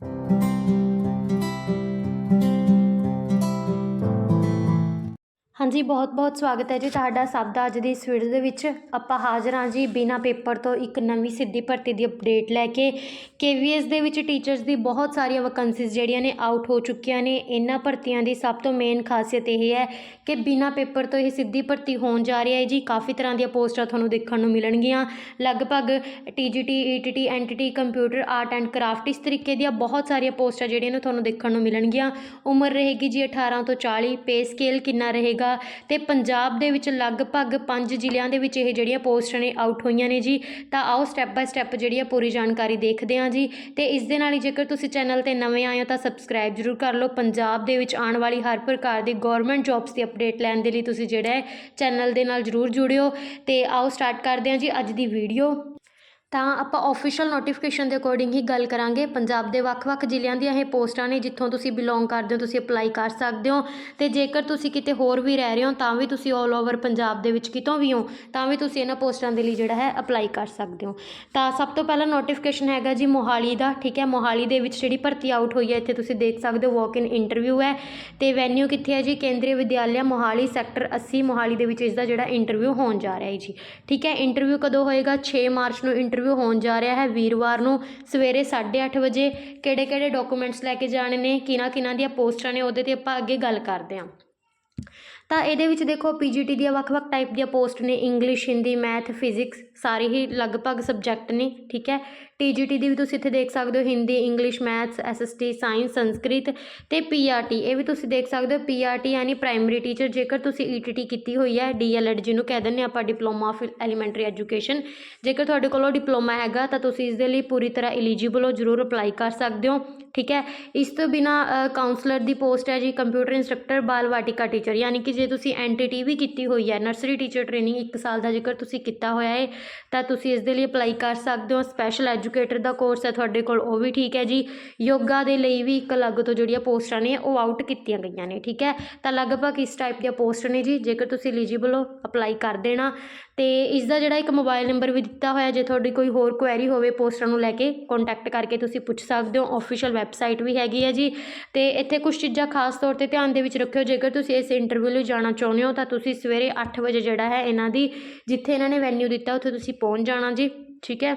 Thank you. ਹਾਂਜੀ, ਬਹੁਤ-ਬਹੁਤ ਸਵਾਗਤ ਹੈ ਜੀ ਤੁਹਾਡਾ ਸਭ ਦਾ ਅੱਜ ਦੀ ਇਸ ਵੀਡੀਓ ਦੇ ਵਿੱਚ। ਆਪਾਂ ਹਾਜ਼ਰ ਹਾਂ ਜੀ ਬਿਨਾ ਪੇਪਰ ਤੋਂ ਇੱਕ ਨਵੀਂ ਸਿੱਧੀ ਭਰਤੀ ਦੀ ਅਪਡੇਟ ਲੈ ਕੇ। ਕੇਵੀਐਸ ਦੇ ਵਿੱਚ ਟੀਚਰਸ ਦੀ ਬਹੁਤ ਸਾਰੀਆਂ ਵੈਕੈਂਸੀਜ਼ ਜਿਹੜੀਆਂ ਨੇ ਆਊਟ ਹੋ ਚੁੱਕੀਆਂ ਨੇ। ਇਹਨਾਂ ਭਰਤੀਆਂ ਦੀ ਸਭ ਤੋਂ ਮੇਨ ਖਾਸੀਅਤ ਇਹ ਹੈ ਕਿ ਬਿਨਾ ਪੇਪਰ ਤੋਂ ਇਹ ਸਿੱਧੀ ਭਰਤੀ ਹੋਣ ਜਾ ਰਹੀ ਹੈ ਜੀ। ਕਾਫੀ ਤਰ੍ਹਾਂ ਦੀਆਂ ਪੋਸਟਾਂ ਤੁਹਾਨੂੰ ਦੇਖਣ ਨੂੰ ਮਿਲਣਗੀਆਂ। ਲਗਭਗ TGT ETT NTT computer art and craft ਇਸ ਤਰੀਕੇ ਦੀਆਂ ਬਹੁਤ ਸਾਰੀਆਂ ਪੋਸਟਾਂ ਜਿਹੜੀਆਂ ਨੇ ਤੁਹਾਨੂੰ ਦੇਖਣ ਨੂੰ ਮਿਲਣਗੀਆਂ। ਉਮਰ ਰਹੇਗੀ ਜੀ 18 ਤੋਂ 40 ਪੇ ਸਕੇਲ ਕਿੰਨਾ ਰਹੇਗਾ? ਤੇ ਪੰਜਾਬ ਦੇ ਵਿੱਚ ਲਗਭਗ 5 ਜ਼ਿਲ੍ਹਿਆਂ ਦੇ ਵਿੱਚ ਇਹ ਜਿਹੜੀਆਂ ਪੋਸਟਾਂ ਨੇ ਆਊਟ ਹੋਈਆਂ ਨੇ ਜੀ। ਤਾਂ ਆਓ ਸਟੈਪ ਬਾਏ ਸਟੈਪ ਜਿਹੜੀ ਆ ਪੂਰੀ ਜਾਣਕਾਰੀ ਦੇਖਦੇ ਹਾਂ ਜੀ। ਤੇ ਇਸ ਦੇ ਨਾਲ ਹੀ ਜੇਕਰ ਤੁਸੀਂ ਚੈਨਲ ਤੇ ਨਵੇਂ ਆਏ ਹੋ ਤਾਂ ਸਬਸਕ੍ਰਾਈਬ ਜ਼ਰੂਰ ਕਰ ਲਓ। ਪੰਜਾਬ ਦੇ ਵਿੱਚ ਆਉਣ ਵਾਲੀ ਹਰ ਪ੍ਰਕਾਰ ਦੀ ਗਵਰਨਮੈਂਟ ਜੌਬਸ ਦੀ ਅਪਡੇਟ ਲੈਣ ਦੇ ਲਈ ਤੁਸੀਂ ਜਿਹੜਾ ਹੈ ਚੈਨਲ ਦੇ ਨਾਲ ਜ਼ਰੂਰ ਜੁੜਿਓ। ਤੇ ਆਓ ਸਟਾਰਟ ਕਰਦੇ ਹਾਂ ਜੀ ਅੱਜ ਦੀ ਵੀਡੀਓ ਤਾਂ ਆਪਾਂ ਆਫੀਸ਼ੀਅਲ ਨੋਟੀਫਿਕੇਸ਼ਨ ਦੇ ਅਕੋਰਡਿੰਗ ਹੀ ਗੱਲ ਕਰਾਂਗੇ। ਪੰਜਾਬ ਦੇ ਵੱਖ-ਵੱਖ ਜ਼ਿਲ੍ਹਿਆਂ ਦੀਆਂ ਇਹ ਪੋਸਟਾਂ ਨੇ, ਜਿੱਥੋਂ ਤੁਸੀਂ ਬਿਲੋਂਗ ਕਰਦੇ ਹੋ, ਤੁਸੀਂ ਅਪਲਾਈ ਕਰ ਸਕਦੇ ਹੋ। ਤੇ ਜੇਕਰ ਤੁਸੀਂ ਕਿਤੇ ਹੋਰ ਵੀ ਰਹਿ ਰਹੇ ਹੋ, ਤਾਂ ਵੀ ਤੁਸੀਂ 올 ਓਵਰ ਪੰਜਾਬ ਦੇ ਵਿੱਚ ਕਿਤੋਂ ਵੀ ਹੋ, ਤਾਂ ਵੀ ਤੁਸੀਂ ਇਹਨਾਂ ਪੋਸਟਾਂ ਦੇ ਲਈ ਜਿਹੜਾ ਹੈ ਅਪਲਾਈ ਕਰ ਸਕਦੇ ਹੋ। ਤਾਂ ਸਭ ਤੋਂ ਪਹਿਲਾਂ ਨੋਟੀਫਿਕੇਸ਼ਨ ਹੈਗਾ ਜੀ ਮੋਹਾਲੀ ਦਾ, ਠੀਕ ਹੈ? ਮੋਹਾਲੀ ਦੇ ਵਿੱਚ ਜਿਹੜੀ ਭਰਤੀ ਆਊਟ ਹੋਈ ਹੈ, ਇੱਥੇ ਤੁਸੀਂ ਦੇਖ ਸਕਦੇ ਹੋ ਵਾਕ ਇਨ ਇੰਟਰਵਿਊ ਹੈ। ਤੇ ਵੈਨਿਊ ਕਿੱਥੇ ਹੈ ਜੀ? ਕੇਂਦਰੀ ਵਿਦਿਆਲਿਆ ਮੋਹਾਲੀ ਸੈਕਟਰ 80 ਮੋਹਾਲੀ ਦੇ ਵਿੱਚ ਇਸ ਦਾ ਜਿਹੜਾ ਇੰਟਰਵਿਊ ਹੋਣ ਜਾ ਰਿਹਾ ਹੈ ਜੀ। ਠੀਕ ਹੈ? ਇੰਟਰਵਿਊ ਕਦੋਂ ਹੋਏਗਾ? 6 ਮਾਰਚ ਨੂੰ ਇੰਟਰ ਇੰਟਰਵਿਊ ਹੋਣ ਜਾ ਰਿਹਾ ਹੈ। ਵੀਰਵਾਰ ਨੂੰ ਸਵੇਰੇ 8:30 ਵਜੇ ਕਿਹੜੇ ਕਿਹੜੇ ਡਾਕੂਮੈਂਟਸ ਲੈ ਕੇ ਜਾਣੇ ਨੇ, ਕਿਹਨਾਂ ਕਿਹਨਾਂ ਦੀਆਂ ਪੋਸਟਾਂ ਨੇ, ਉਹਦੇ ਤੇ ਆਪਾਂ ਅੱਗੇ ਗੱਲ ਕਰਦੇ ਹਾਂ। ਤਾਂ ਇਹਦੇ ਵਿੱਚ ਦੇਖੋ ਪੀਜੀਟੀ ਦੀਆਂ ਵੱਖ-ਵੱਖ ਟਾਈਪ ਦੀਆਂ ਪੋਸਟ ਨੇ ਇੰਗਲਿਸ਼ ਹਿੰਦੀ ਮੈਥ ਫਿਜ਼ਿਕਸ ਸਾਰੇ ਹੀ ਲਗਭਗ ਸਬਜੈਕਟ ਨੇ, ਠੀਕ ਹੈ? ਟੀਜੀਟੀ ਦੀ ਵੀ ਤੁਸੀਂ ਇੱਥੇ ਦੇਖ ਸਕਦੇ ਹੋ Hindi English maths SST science Sanskrit ਤੇ ਪੀਆਰਟੀ ਇਹ ਵੀ ਤੁਸੀਂ ਦੇਖ ਸਕਦੇ ਹੋ ਪੀਆਰਟੀ ਯਾਨੀ ਪ੍ਰਾਇਮਰੀ ਟੀਚਰ ਜੇਕਰ ਤੁਸੀਂ ਈਟੀਟੀ ਕੀਤੀ ਹੋਈ ਹੈ ਡੀਐਲਐਡ ਜਿਹਨੂੰ ਕਹਿ ਦਿੰਦੇ ਆਪਾਂ ਡਿਪਲੋਮਾ ਆਫ ਐਲੀਮੈਂਟਰੀ ਐਜੂਕੇਸ਼ਨ ਜੇਕਰ ਤੁਹਾਡੇ ਕੋਲੋਂ ਡਿਪਲੋਮਾ ਹੈਗਾ, ਤਾਂ ਤੁਸੀਂ ਇਸ ਦੇ ਲਈ ਪੂਰੀ ਤਰ੍ਹਾਂ ਐਲੀਜੀਬਲ ਹੋ, ਜ਼ਰੂਰ ਅਪਲਾਈ ਕਰ ਸਕਦੇ ਹੋ, ਠੀਕ ਹੈ? ਇਸ ਤੋਂ ਬਿਨਾ ਕਾਉਂਸਲਰ ਦੀ ਪੋਸਟ ਹੈ ਜੀ computer instructor Bal Vatika teacher ਯਾਨੀ ਕਿ ਜੇ ਤੁਸੀਂ ਐਨਟੀਟੀ ਵੀ ਕੀਤੀ ਹੋਈ ਹੈ ਨਰਸਰੀ ਟੀਚਰ ਟ੍ਰੇਨਿੰਗ 1 ਸਾਲ ਦਾ ਜੇਕਰ ਤੁਸੀਂ ਕੀਤਾ ਹੋਇਆ ਹੈ ਤਾਂ ਤੁਸੀਂ ਇਸ ਦੇ ਲਈ ਅਪਲਾਈ ਕਰ ਸਕਦੇ ਹੋ। ਸਪੈਸ਼ਲ ਐਜੂਕੇਟਰ ਦਾ ਕੋਰਸ ਹੈ ਤੁਹਾਡੇ ਕੋਲ, ਉਹ ਵੀ ਠੀਕ ਹੈ ਜੀ। ਯੋਗਾ ਦੇ ਲਈ ਵੀ ਇੱਕ ਅਲੱਗ ਤੋਂ ਜਿਹੜੀਆਂ ਪੋਸਟਾਂ ਨੇ, ਉਹ ਆਊਟ ਕੀਤੀਆਂ ਗਈਆਂ ਨੇ, ਠੀਕ ਹੈ? ਤਾਂ ਲਗਭਗ ਇਸ ਟਾਈਪ ਦੀਆਂ ਪੋਸਟ ਨੇ ਜੀ, ਜੇਕਰ ਤੁਸੀਂ ਐਲੀਜੀਬਲ ਹੋ ਅਪਲਾਈ ਕਰ ਦੇਣਾ। ਅਤੇ ਇਸ ਦਾ ਜਿਹੜਾ ਇੱਕ ਮੋਬਾਇਲ ਨੰਬਰ ਵੀ ਦਿੱਤਾ ਹੋਇਆ, ਜੇ ਤੁਹਾਡੀ ਕੋਈ ਹੋਰ ਕੁਐਰੀ ਹੋਵੇ ਪੋਸਟਰਾਂ ਨੂੰ ਲੈ ਕੇ ਕੋਂਟੈਕਟ ਕਰਕੇ ਤੁਸੀਂ ਪੁੱਛ ਸਕਦੇ ਹੋ। ਆਫੀਸ਼ੀਅਲ ਵੈਬਸਾਈਟ ਵੀ ਹੈਗੀ ਹੈ ਜੀ। ਅਤੇ ਇੱਥੇ ਕੁਝ ਚੀਜ਼ਾਂ ਖਾਸ ਤੌਰ ਤੇ ਧਿਆਨ ਦੇ ਵਿੱਚ ਰੱਖਿਓ। ਜੇਕਰ ਤੁਸੀਂ ਇਸ ਇੰਟਰਵਿਊ ਲਈ ਜਾਣਾ ਚਾਹੁੰਦੇ ਹੋ, ਤਾਂ ਤੁਸੀਂ ਸਵੇਰੇ ਅੱਠ ਵਜੇ ਜਿਹੜਾ ਹੈ, ਇਹਨਾਂ ਦੀ, ਜਿੱਥੇ ਇਹਨਾਂ ਨੇ ਵੈਨਿਊ ਦਿੱਤਾ, ਉੱਥੇ ਤੁਸੀਂ ਪਹੁੰਚ ਜਾਣਾ ਜੀ। ਠੀਕ ਹੈ?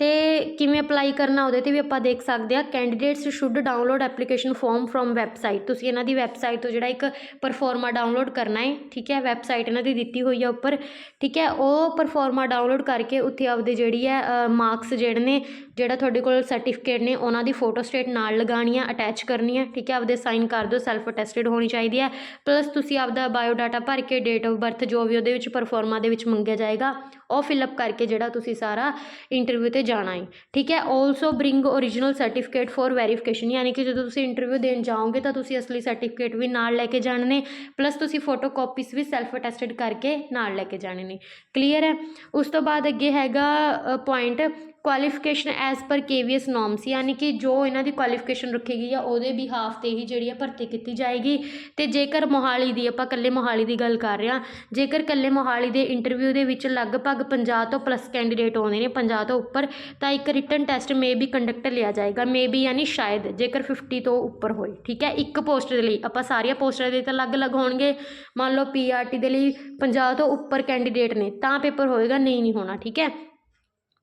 ਅਤੇ ਕਿਵੇਂ ਅਪਲਾਈ ਕਰਨਾ ਉਹਦੇ ਤੇ ਵੀ ਆਪਾਂ ਦੇਖ ਸਕਦੇ ਹਾਂ। Candidates should download application form from website ਤੁਸੀਂ ਇਹਨਾਂ ਦੀ ਵੈਬਸਾਈਟ ਤੋਂ ਜਿਹੜਾ ਇੱਕ ਪਰਫੋਰਮਾ ਡਾਊਨਲੋਡ ਕਰਨਾ ਹੈ, ਠੀਕ ਹੈ ਵੈਬਸਾਈਟ ਇਹਨਾਂ ਦੀ ਦਿੱਤੀ ਹੋਈ ਹੈ ਉੱਪਰ, ਠੀਕ ਹੈ, ਉਹ ਪਰਫੋਰਮਾ ਡਾਊਨਲੋਡ ਕਰਕੇ ਉੱਥੇ ਆਪਦੇ ਜਿਹੜੀ ਹੈ ਮਾਰਕਸ ਜਿਹੜੇ ਨੇ, ਜਿਹੜਾ ਤੁਹਾਡੇ ਕੋਲ ਸਰਟੀਫਿਕੇਟ ਨੇ, ਉਹਨਾਂ ਦੀ ਫੋਟੋ ਸਟੇਟ ਨਾਲ ਲਗਾਉਣੀ ਆ ਅਟੈਚ ਕਰਨੀ ਆ, ਠੀਕ ਹੈ, ਆਪਦੇ ਸਾਈਨ ਕਰ ਦਿਓ ਸੈਲਫ ਅਟੈਸਟਡ ਹੋਣੀ ਚਾਹੀਦੀ ਹੈ। ਪਲੱਸ ਤੁਸੀਂ ਆਪਦਾ ਬਾਇਓ ਡਾਟਾ ਭਰ ਕੇ ਡੇਟ ਆਫ ਬਰਥ ਜੋ ਵੀ ਉਹਦੇ ਵਿੱਚ ਪਰਫੋਰਮਾ ਦੇ ਵਿੱਚ ਮੰਗਿਆ ਜਾਏਗਾ, ਉਹ ਫਿਲਅਪ ਕਰਕੇ ਜਿਹੜਾ ਤੁਸੀਂ ਸਾਰਾ ਇੰਟਰਵਿਊ ਤੇ ਜਾਣਾ ਹੈ ਠੀਕ ਹੈ? Also bring original certificate for verification ਯਾਨੀ ਕਿ ਜਦੋਂ ਤੁਸੀਂ ਇੰਟਰਵਿਊ ਦੇਣ ਜਾਓਗੇ ਤਾਂ ਤੁਸੀਂ ਅਸਲੀ ਸਰਟੀਫਿਕੇਟ ਵੀ ਨਾਲ ਲੈ ਕੇ ਜਾਣੇ ਨੇ ਪਲੱਸ ਤੁਸੀਂ ਫੋਟੋ ਕਾਪੀਸ ਵੀ ਸੈਲਫ ਅਟੈਸਟਡ ਕਰਕੇ ਨਾਲ ਲੈ ਕੇ ਜਾਣੇ ਨੇ। ਕਲੀਅਰ ਹੈ? ਉਸ ਤੋਂ ਬਾਅਦ ਅੱਗੇ ਹੈਗਾ point qualification as per KVS norms ਯਾਨੀ ਕਿ ਜੋ ਇਹਨਾਂ ਦੀ ਕੁਆਲੀਫਿਕੇਸ਼ਨ ਰੱਖੀ ਗਈ ਆ ਉਹਦੇ ਬਿਹਾਫ ਤੇ ਹੀ ਜਿਹੜੀ ਆ ਭਰਤੀ ਕੀਤੀ ਜਾਏਗੀ। ਤੇ ਜੇਕਰ ਮੋਹਾਲੀ ਦੀ, ਆਪਾਂ ਕੱਲੇ ਮੋਹਾਲੀ ਦੀ ਗੱਲ ਕਰ ਰਹੇ ਹਾਂ, ਜੇਕਰ ਕੱਲੇ ਮੋਹਾਲੀ ਦੇ ਇੰਟਰਵਿਊ ਦੇ ਵਿੱਚ ਲਗਭਗ 50 ਤੋਂ ਪਲੱਸ ਕੈਂਡੀਡੇਟ ਆਉਂਦੇ ਨੇ 50 ਤੋਂ ਉੱਪਰ, ਤਾਂ ਇੱਕ ਰਿਟਨ ਟੈਸਟ ਮੇ ਵੀ ਕੰਡਕਟ ਲਿਆ ਜਾਏਗਾ। ਮੇ ਵੀ ਯਾਨੀ ਸ਼ਾਇਦ, ਜੇਕਰ 50 ਤੋਂ ਉੱਪਰ ਹੋਏ, ਠੀਕ ਹੈ? ਇੱਕ ਪੋਸਟ ਦੇ ਲਈ, ਆਪਾਂ ਸਾਰੀਆਂ ਪੋਸਟਾਂ ਦੇ ਤਾਂ ਅਲੱਗ-ਅਲੱਗ ਹੋਣਗੇ। ਮੰਨ ਲਓ ਪੀਆਰਟੀ ਦੇ ਲਈ 50 ਤੋਂ ਉੱਪਰ ਕੈਂਡੀਡੇਟ ਨੇ, ਤਾਂ ਪੇਪਰ ਹੋਏਗਾ, ਨਹੀਂ ਨਹੀਂ ਹੋਣਾ, ਠੀਕ ਹੈ?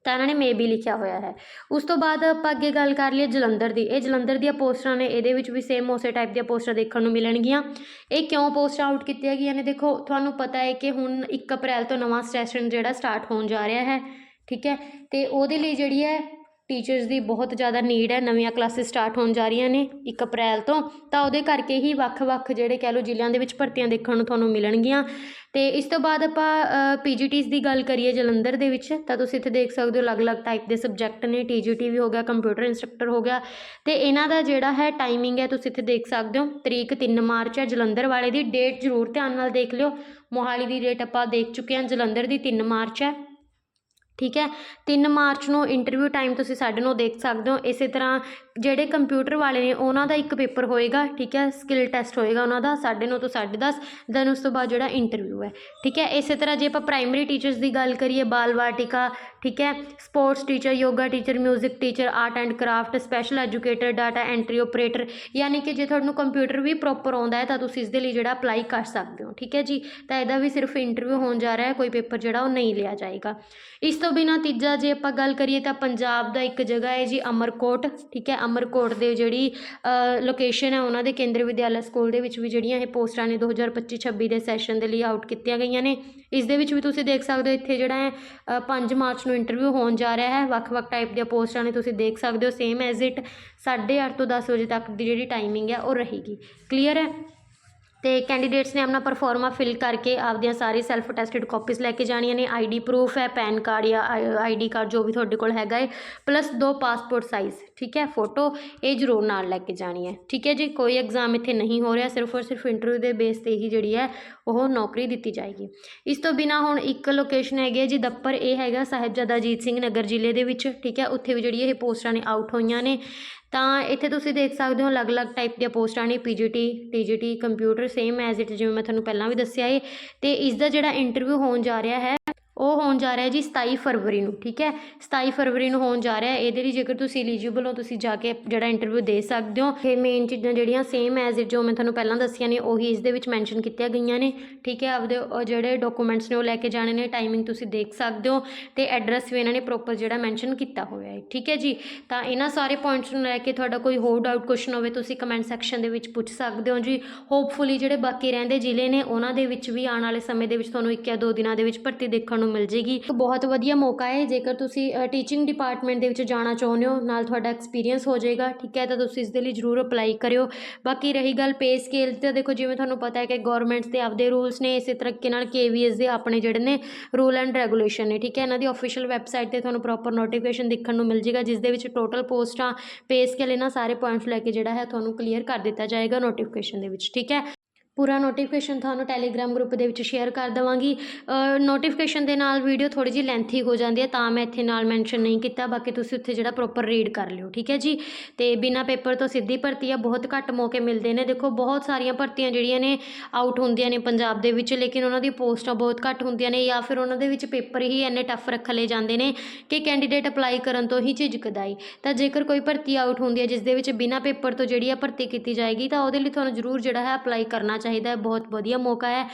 ਤਾਂ ਇਹਨਾਂ ਨੇ ਮੇ ਵੀ ਲਿਖਿਆ ਹੋਇਆ ਹੈ। ਉਸ ਤੋਂ ਬਾਅਦ ਆਪਾਂ ਅੱਗੇ ਗੱਲ ਕਰ ਲਈਏ ਜਲੰਧਰ ਦੀ। ਇਹ ਜਲੰਧਰ ਦੀਆਂ ਪੋਸਟਰਾਂ ਨੇ, ਇਹਦੇ ਵਿੱਚ ਵੀ ਸੇਮ ਉਸੇ ਟਾਈਪ ਦੀਆਂ ਪੋਸਟਰਾਂ ਦੇਖਣ ਨੂੰ ਮਿਲਣਗੀਆਂ। ਇਹ ਕਿਉਂ ਪੋਸਟਰ ਆਊਟ ਕੀਤੀਆਂ ਗਈਆਂ ਨੇ? ਦੇਖੋ, ਤੁਹਾਨੂੰ ਪਤਾ ਹੈ ਕਿ ਹੁਣ 1 ਅਪ੍ਰੈਲ ਤੋਂ ਨਵਾਂ ਸੈਸ਼ਨ ਜਿਹੜਾ ਸਟਾਰਟ ਹੋਣ ਜਾ ਰਿਹਾ ਹੈ, ਠੀਕ ਹੈ? ਅਤੇ ਉਹਦੇ ਲਈ ਜਿਹੜੀ ਹੈ ਟੀਚਰਸ ਦੀ ਬਹੁਤ ਜ਼ਿਆਦਾ ਨੀਡ ਹੈ, ਨਵੀਆਂ ਕਲਾਸਿਸ ਸਟਾਰਟ ਹੋਣ ਜਾ ਰਹੀਆਂ ਨੇ ਇੱਕ ਅਪ੍ਰੈਲ ਤੋਂ, ਤਾਂ ਉਹਦੇ ਕਰਕੇ ਹੀ ਵੱਖ-ਵੱਖ ਜਿਹੜੇ ਕਹਿ ਲਓ ਜ਼ਿਲ੍ਹਿਆਂ ਦੇ ਵਿੱਚ ਭਰਤੀਆਂ ਦੇਖਣ ਨੂੰ ਤੁਹਾਨੂੰ ਮਿਲਣਗੀਆਂ। ਅਤੇ ਇਸ ਤੋਂ ਬਾਅਦ ਆਪਾਂ ਪੀਜੀਟੀਜ਼ ਦੀ ਗੱਲ ਕਰੀਏ ਜਲੰਧਰ ਦੇ ਵਿੱਚ, ਤਾਂ ਤੁਸੀਂ ਇੱਥੇ ਦੇਖ ਸਕਦੇ ਹੋ ਅਲੱਗ-ਅਲੱਗ ਟਾਈਪ ਦੇ ਸਬਜੈਕਟ ਨੇ ਟੀਜੀਟੀ ਵੀ ਹੋ ਗਿਆ ਕੰਪਿਊਟਰ ਇੰਸਟ੍ਰਕਟਰ ਹੋ ਗਿਆ। ਅਤੇ ਇਹਨਾਂ ਦਾ ਜਿਹੜਾ ਹੈ ਟਾਈਮਿੰਗ ਹੈ, ਤੁਸੀਂ ਇੱਥੇ ਦੇਖ ਸਕਦੇ ਹੋ, ਤਰੀਕ 3 ਮਾਰਚ ਹੈ, ਜਲੰਧਰ ਵਾਲੇ ਦੀ ਡੇਟ ਜ਼ਰੂਰ ਧਿਆਨ ਨਾਲ ਦੇਖ ਲਿਓ। ਮੋਹਾਲੀ ਦੀ ਡੇਟ ਆਪਾਂ ਦੇਖ ਚੁੱਕੇ ਹਾਂ, ਜਲੰਧਰ ਦੀ 3 ਮਾਰਚ ਹੈ। ਠੀਕ ਹੈ? ਤਿੰਨ ਮਾਰਚ ਨੂੰ ਇੰਟਰਵਿਊ ਟਾਈਮ ਤੁਸੀਂ ਸਾਡੇ ਨੂੰ ਦੇਖ ਸਕਦੇ ਹੋ। ਇਸੇ ਤਰ੍ਹਾਂ ਜਿਹੜੇ ਕੰਪਿਊਟਰ ਵਾਲੇ ਨੇ, ਉਹਨਾਂ ਦਾ ਇੱਕ ਪੇਪਰ ਹੋਏਗਾ, ਠੀਕ ਹੈ? ਸਕਿੱਲ ਟੈਸਟ ਹੋਏਗਾ ਉਹਨਾਂ ਦਾ 9:30 ਤੋਂ ਸਾਢੇ ਦਸ ਦੈਨ ਉਸ ਤੋਂ ਬਾਅਦ ਜਿਹੜਾ ਇੰਟਰਵਿਊ ਹੈ, ਠੀਕ ਹੈ? ਇਸੇ ਤਰ੍ਹਾਂ ਜੇ ਆਪਾਂ ਪ੍ਰਾਇਮਰੀ ਟੀਚਰਸ ਦੀ ਗੱਲ ਕਰੀਏ, ਬਾਲ ਵਾਟਿਕਾ, ਠੀਕ ਹੈ? Sports teacher yoga teacher 뮤직 teacher art and craft special educator data entry operator ਯਾਨੀ ਕਿ ਜੇ ਤੁਹਾਨੂੰ ਕੰਪਿਊਟਰ ਵੀ ਪ੍ਰੋਪਰ ਆਉਂਦਾ ਹੈ, ਤਾਂ ਤੁਸੀਂ ਇਸ ਦੇ ਲਈ ਜਿਹੜਾ ਅਪਲਾਈ ਕਰ ਸਕਦੇ ਹੋ, ਠੀਕ ਹੈ ਜੀ? ਤਾਂ ਇਹਦਾ ਵੀ ਸਿਰਫ ਇੰਟਰਵਿਊ ਹੋਣ ਜਾ ਰਿਹਾ ਹੈ, ਕੋਈ ਪੇਪਰ ਜਿਹੜਾ ਉਹ ਨਹੀਂ ਲਿਆ ਜਾਏਗਾ। ਇਸ ਤੋਂ ਤੋਂ ਬਿਨਾਂ ਤੀਜਾ ਜੇ ਆਪਾਂ ਗੱਲ ਕਰੀਏ ਤਾਂ ਪੰਜਾਬ ਦਾ ਇੱਕ ਜਗ੍ਹਾ ਹੈ ਜੀ ਅਮਰਕੋਟ, ਠੀਕ ਹੈ? ਅਮਰਕੋਟ ਦੇ ਜਿਹੜੀ ਲੋਕੇਸ਼ਨ ਹੈ ਉਹਨਾਂ ਦੇ ਕੇਂਦਰ ਵਿਦਿਆਲਾ ਸਕੂਲ ਦੇ ਵਿੱਚ ਵੀ ਜਿਹੜੀਆਂ ਇਹ ਪੋਸਟਾਂ ਨੇ 2025-26 ਦੇ ਸੈਸ਼ਨ ਦੇ ਲਈ ਆਊਟ ਕੀਤੀਆਂ ਗਈਆਂ ਨੇ। ਇਸ ਦੇ ਵਿੱਚ ਵੀ ਤੁਸੀਂ ਦੇਖ ਸਕਦੇ ਹੋ ਇੱਥੇ ਜਿਹੜਾ ਹੈ 5 ਮਾਰਚ ਨੂੰ ਇੰਟਰਵਿਊ ਹੋਣ ਜਾ ਰਿਹਾ ਹੈ। ਵੱਖ-ਵੱਖ ਟਾਈਪ ਦੀਆਂ ਪੋਸਟਾਂ ਨੇ ਤੁਸੀਂ ਦੇਖ ਸਕਦੇ ਹੋ। ਸੇਮ ਐਜ਼ ਇਟ 8:30 ਤੋਂ 10 ਵਜੇ ਤੱਕ ਦੀ ਜਿਹੜੀ ਟਾਈਮਿੰਗ ਹੈ ਉਹ ਰਹੇਗੀ। ਕਲੀਅਰ ਹੈ? ਅਤੇ ਕੈਂਡੀਡੇਟਸ ਨੇ ਆਪਣਾ ਪਰਫਾਰਮਾ ਫਿਲ ਕਰਕੇ ਆਪਦੀਆਂ ਸਾਰੀ ਸੈਲਫ ਅਟੈਸਟਡ ਕੋਪੀਜ਼ ਲੈ ਕੇ ਜਾਣੀਆਂ ਨੇ ਆਈ ਡੀ ਪਰੂਫ ਹੈ ਪੈਨ ਕਾਰਡ ਜਾਂ ਆਈ ਆਈ ਡੀ ਕਾਰਡ ਜੋ ਵੀ ਤੁਹਾਡੇ ਕੋਲ ਹੈਗਾ ਹੈ ਪਲੱਸ ਦੋ ਪਾਸਪੋਰਟ ਸਾਈਜ਼ ਠੀਕ ਹੈ ਫੋਟੋ ਇਹ ਜ਼ਰੂਰ ਨਾਲ ਲੈ ਕੇ ਜਾਣੀ ਹੈ, ਠੀਕ ਹੈ ਜੀ, ਕੋਈ ਐਗਜ਼ਾਮ ਇੱਥੇ ਨਹੀਂ ਹੋ ਰਿਹਾ, ਸਿਰਫ ਔਰ ਸਿਰਫ ਇੰਟਰਵਿਊ ਦੇ ਬੇਸ ਤੇ ਹੀ ਜਿਹੜੀ ਹੈ ਉਹ ਨੌਕਰੀ ਦਿੱਤੀ ਜਾਏਗੀ। ਇਸ ਤੋਂ ਬਿਨਾ ਹੁਣ ਇੱਕ ਲੋਕੇਸ਼ਨ ਹੈਗੀ ਹੈ ਜੀ, ਦੱਪਰ, ਇਹ ਹੈਗਾ ਸਾਹਿਬਜ਼ਾਦਾ ਅਜੀਤ ਸਿੰਘ ਨਗਰ ਜ਼ਿਲ੍ਹੇ ਦੇ ਵਿੱਚ, ਠੀਕ ਹੈ, ਉੱਥੇ ਵੀ ਜਿਹੜੀ ਇਹ ਪੋਸਟਾਂ ਨੇ ਆਊਟ ਹੋਈਆਂ ਨੇ ਤਾਂ ਇੱਥੇ ਤੁਸੀਂ ਦੇਖ ਸਕਦੇ ਹੋ ਅਲੱਗ-ਅਲੱਗ ਟਾਈਪ ਦੀਆਂ ਪੋਸਟਾਂ ਨੇ PGT TGT computer same as it ਜਿਵੇਂ ਮੈਂ ਤੁਹਾਨੂੰ ਪਹਿਲਾਂ ਵੀ ਦੱਸਿਆ ਏ। ਤੇ ਇਸ ਦਾ ਜਿਹੜਾ ਇੰਟਰਵਿਊ ਹੋਣ ਜਾ ਰਿਹਾ ਹੈ ਉਹ ਹੋਣ ਜਾ ਰਿਹਾ ਜੀ 27 ਫਰਵਰੀ ਨੂੰ, ਠੀਕ ਹੈ? 27 ਫਰਵਰੀ ਨੂੰ ਹੋਣ ਜਾ ਰਿਹਾ ਇਹਦੇ ਲਈ ਜੇਕਰ ਤੁਸੀਂ ਐਲੀਜੀਬਲ ਹੋ, ਤੁਸੀਂ ਜਾ ਕੇ ਜਿਹੜਾ ਇੰਟਰਵਿਊ ਦੇ ਸਕਦੇ ਹੋ। ਇਹ ਮੇਨ ਚੀਜ਼ਾਂ ਜਿਹੜੀਆਂ ਸੇਮ ਐਜ਼ ਇਟ ਜੋ ਮੈਂ ਤੁਹਾਨੂੰ ਪਹਿਲਾਂ ਦੱਸੀਆਂ ਨੇ, ਉਹੀ ਇਸ ਦੇ ਵਿੱਚ ਮੈਂਸ਼ਨ ਕੀਤੀਆਂ ਗਈਆਂ ਨੇ, ਠੀਕ ਹੈ? ਆਪਦੇ ਉਹ ਜਿਹੜੇ ਡਾਕੂਮੈਂਟਸ ਨੇ, ਉਹ ਲੈ ਕੇ ਜਾਣੇ ਨੇ ਟਾਈਮਿੰਗ ਤੁਸੀਂ ਦੇਖ ਸਕਦੇ ਹੋ ਤੇ ਐਡਰੈਸ ਵੀ ਇਹਨਾਂ ਨੇ ਪ੍ਰੋਪਰ ਜਿਹੜਾ ਮੈਂਸ਼ਨ ਕੀਤਾ ਹੋਇਆ ਹੈ, ਠੀਕ ਹੈ ਜੀ? ਤਾਂ ਇਹਨਾਂ ਸਾਰੇ ਪੁਆਇੰਟਸ ਨੂੰ ਲੈ ਕੇ ਤੁਹਾਡਾ ਕੋਈ ਹੋਰ ਡਾਊਟ ਕੁਐਸਚਨ ਹੋਵੇ, ਤੁਸੀਂ ਕਮੈਂਟ ਸੈਕਸ਼ਨ ਦੇ ਵਿੱਚ ਪੁੱਛ ਸਕਦੇ ਹੋ ਜੀ। ਹੋਪਫੁਲੀ ਜਿਹੜੇ ਬਾਕੀ ਰਹਿੰਦੇ ਜ਼ਿਲ੍ਹੇ ਨੇ, ਉਹਨਾਂ ਦੇ ਵਿੱਚ ਵੀ ਆਉਣ ਵਾਲੇ ਸਮੇਂ ਦੇ ਵਿੱਚ ਤੁਹਾਨੂੰ ਇੱਕ ਜਾਂ ਦੋ ਦਿਨਾਂ ਦੇ ਵਿੱਚ ਭਰਤੀ ਦੇਖਣ ਨੂੰ ਮਿਲ ਜੇਗੀ। ਇੱਕ ਬਹੁਤ ਵਧੀਆ ਮੌਕਾ ਹੈ। ਜੇਕਰ ਤੁਸੀਂ ਟੀਚਿੰਗ ਡਿਪਾਰਟਮੈਂਟ ਦੇ ਵਿੱਚ ਜਾਣਾ ਚਾਹੁੰਦੇ ਹੋ, ਨਾਲ ਤੁਹਾਡਾ ਐਕਸਪੀਰੀਅੰਸ ਹੋ ਜਾਏਗਾ ਠੀਕ ਹੈ? ਤਾਂ ਤੁਸੀਂ ਇਸ ਦੇ ਲਈ ਜ਼ਰੂਰ ਅਪਲਾਈ ਕਰਿਓ। ਬਾਕੀ ਰਹੀ ਗੱਲ ਪੇ ਸਕੇਲ ਤੇ ਦੇਖੋ ਜਿਵੇਂ ਤੁਹਾਨੂੰ ਪਤਾ ਹੈ ਕਿ ਗਵਰਨਮੈਂਟਸ ਦੇ ਆਪਦੇ ਰੂਲਸ ਨੇ, ਇਸੇ ਤਰੀਕੇ ਨਾਲ ਕੇਵੀਐਸ ਦੇ ਆਪਣੇ ਜਿਹੜੇ ਨੇ ਰੂਲ ਐਂਡ ਰੈਗੂਲੇਸ਼ਨ ਨੇ, ਠੀਕ ਹੈ? ਇਹਨਾਂ ਦੀ ਅਫੀਸ਼ੀਅਲ ਵੈਬਸਾਈਟ ਤੇ ਤੁਹਾਨੂੰ ਪ੍ਰੋਪਰ ਨੋਟੀਫਿਕੇਸ਼ਨ ਦੇਖਣ ਨੂੰ ਮਿਲ ਜੇਗਾ ਜਿਸ ਦੇ ਵਿੱਚ ਟੋਟਲ ਪੋਸਟਾਂ ਪੇ ਸਕੇਲ ਇਹਨਾਂ ਸਾਰੇ ਪੁਆਇੰਟਸ ਲੈ ਕੇ ਜਿਹੜਾ ਹੈ, ਤੁਹਾਨੂੰ ਕਲੀਅਰ ਕਰ ਦਿੱਤਾ ਜਾਏਗਾ ਨੋਟੀਫਿਕੇਸ਼ਨ ਦੇ ਵਿੱਚ, ਠੀਕ ਹੈ? ਪੂਰਾ ਨੋਟੀਫਿਕੇਸ਼ਨ ਤੁਹਾਨੂੰ ਟੈਲੀਗ੍ਰਾਮ ਗਰੁੱਪ ਦੇ ਵਿੱਚ ਸ਼ੇਅਰ ਕਰ ਦੇਵਾਂਗੀ। ਨੋਟੀਫਿਕੇਸ਼ਨ ਦੇ ਨਾਲ ਵੀਡੀਓ ਥੋੜੀ ਜਿਹੀ ਲੈਂਥੀ ਹੋ ਜਾਂਦੀ ਹੈ, ਤਾਂ ਮੈਂ ਇੱਥੇ ਨਾਲ ਮੈਂਸ਼ਨ ਨਹੀਂ ਕੀਤਾ, ਬਾਕੀ ਤੁਸੀਂ ਉੱਥੇ ਜਿਹੜਾ ਪ੍ਰੋਪਰ ਰੀਡ ਕਰ ਲਿਓ, ਠੀਕ ਹੈ ਜੀ? ਤੇ ਬਿਨਾ ਪੇਪਰ ਤੋਂ ਸਿੱਧੀ ਭਰਤੀ ਆ, ਬਹੁਤ ਘੱਟ ਮੌਕੇ ਮਿਲਦੇ ਨੇ। ਦੇਖੋ, ਬਹੁਤ ਸਾਰੀਆਂ ਭਰਤੀਆਂ ਜਿਹੜੀਆਂ ਨੇ ਆਊਟ ਹੁੰਦੀਆਂ ਨੇ ਪੰਜਾਬ ਦੇ ਵਿੱਚ, ਲੇਕਿਨ ਉਹਨਾਂ ਦੀ ਪੋਸਟਾਂ ਬਹੁਤ ਘੱਟ ਹੁੰਦੀਆਂ ਨੇ ਜਾਂ ਫਿਰ ਉਹਨਾਂ ਦੇ ਵਿੱਚ ਪੇਪਰ ਹੀ ਇੰਨੇ ਟਫ ਰੱਖ ਲਏ ਜਾਂਦੇ ਨੇ ਕਿ ਕੈਂਡੀਡੇਟ ਅਪਲਾਈ ਕਰਨ ਤੋਂ ਹੀ ਝਿਜਕਦਾ ਈ ਤਾਂ ਜੇਕਰ ਕੋਈ ਭਰਤੀ ਆਊਟ ਹੁੰਦੀ ਹੈ, ਜਿਸ ਦੇ ਵਿੱਚ ਬਿਨਾ ਪੇਪਰ ਤੋਂ ਜਿਹੜੀ ਆ ਭਰਤੀ ਕੀਤੀ ਜਾਏਗੀ, ਤਾਂ ਉਹਦੇ ਲਈ ਤੁਹਾਨੂੰ ਜ਼ਰੂਰ ਜਿਹੜਾ ਹੈ ਅਪਲਾਈ ਕਰਨਾ ਚਾਹੀਦਾ ਹੈ ਬਹੁਤ ਵਧੀਆ ਮੌਕਾ ਹੈ।